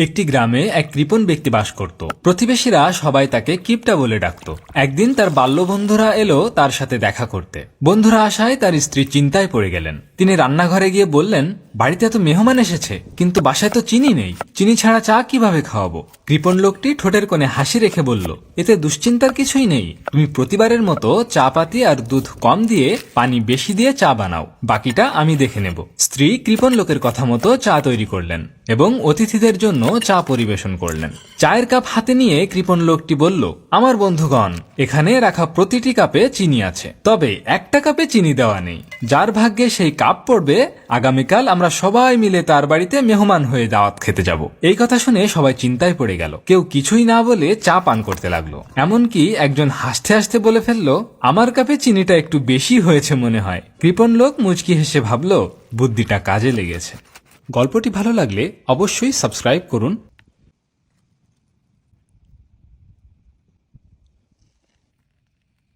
একটি গ্রামে এক কৃপণ ব্যক্তি বাস করত। প্রতিবেশীরা সবাই তাকে কিপটা বলে ডাকত। একদিন তার বাল্য বন্ধুরা এলো তার সাথে দেখা করতে। বন্ধুরা আসায় তার স্ত্রী চিন্তায় পড়ে গেলেন। তিনি রান্নাঘরে গিয়ে বললেন বাড়িতে এত মেহমান এসেছে, কিন্তু বাসায় তো চিনি নেই। চিনি ছাড়া চা কীভাবে খাওয়াবো? কৃপণ লোকটি ঠোঁটের কোণে হাসি রেখে বলল, এতে দুশ্চিন্তার কিছুই নেই। তুমি প্রতিবারের মতো চা পাতি আর দুধ কম দিয়ে পানি বেশি দিয়ে চা বানাও। বাকিটা আমি দেখে নেব। স্ত্রী কৃপণ লোকের কথা মতো চা তৈরি করলেন এবং অতিথিদের জন্য চা পরিবেশন করলেন। চায়ের কাপ হাতে নিয়ে কৃপণ লোকটি বলল, আমার বন্ধুগণ, এখানে রাখা প্রতিটি কাপে চিনি আছে। তবে একটা কাপে চিনি দেওয়া নেই। যার ভাগ্যে সেই কাপ পড়বে, আগামীকাল আমরা সবাই মিলে তার বাড়িতে মেহমান হয়ে দাওয়াত খেতে যাব। এই কথা শুনে সবাই চিন্তায় পড়ে গেল। কেউ কিছুই না বলে চা পান করতে লাগল। এমনকি একজন হাসতে হাসতে বলে ফেলল, আমার কাপে চিনিটা একটু বেশি হয়েছে মনে হয়। কৃপণ লোক মুচকি হেসে ভাবলো, বুদ্ধিটা কাজে লেগেছে। গল্পটি ভালো লাগলে অবশ্যই সাবস্ক্রাইব করুন।